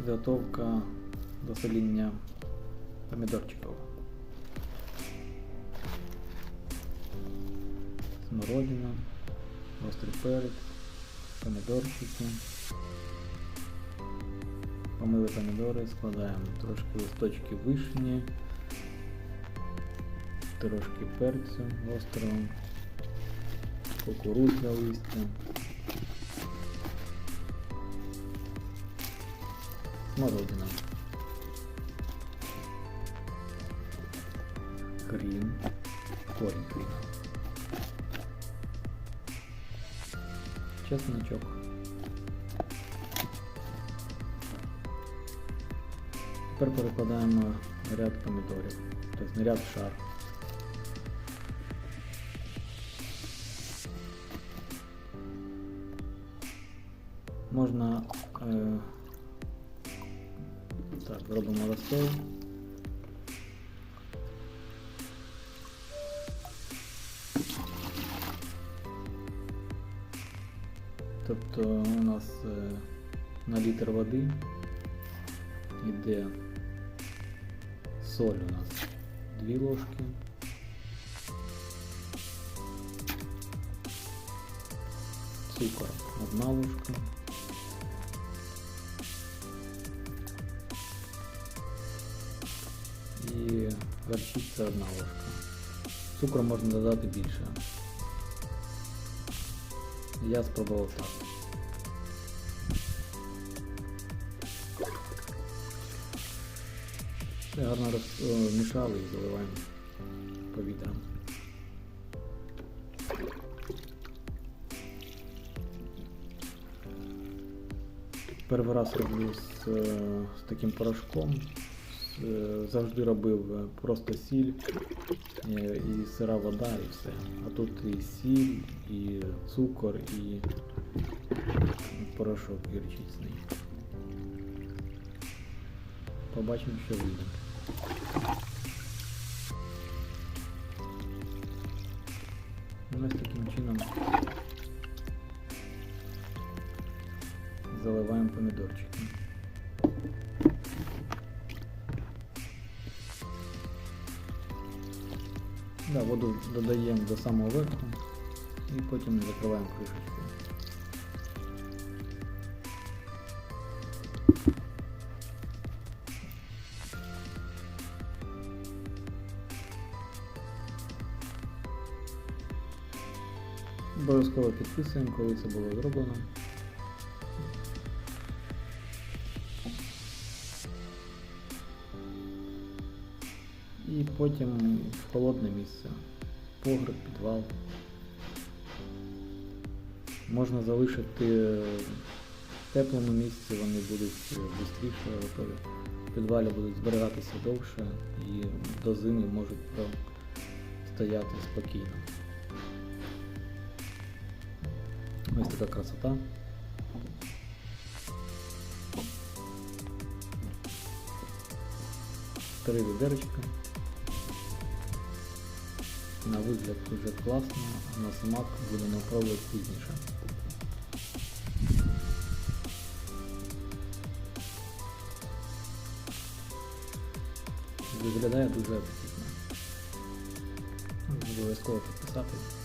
Підготовка до соління помідорчиків. Смородина, острий перець, помідорчики. Помили помідори, складаємо трошки листочки вишні, трошки перцю острого, кукурудзя листя. Смородина. Крем. Корень крема. Чесночок. Тепер перекладаємо ряд помідорів. Тобто ряд шар. Можна е, так, робимо розсол. Тобто у нас е, на літр води йде соль у нас 2 ложки. Цукор 1 ложка. Горчиця 1 ложка. Цукру можна додати більше. Я спробував так. Все гарно розмішали і заливаємо повітрям. Перший раз роблю з, е, з таким порошком. Е, Завжди робив е, просто сіль е, і сира вода і все. А тут і сіль, і цукор, і порошок гірчичний. Побачимо, що вийде. Ось таким чином заливаємо помідорчики. Да, воду додаємо до самого верху і потім закриваємо кришечкою. Обов'язково підписуємо, коли це було зроблено. І потім в холодне місце, погреб, підвал. Можна залишити в теплому місці, вони будуть швидше. В підвалі будуть зберігатися довше і до зими можуть стояти спокійно. Ось така красота. Три відерочка. На вигляд дуже класно, а на смак будемо пробувати пізніше. Виглядає дуже апетитно. Обов'язково підписатись.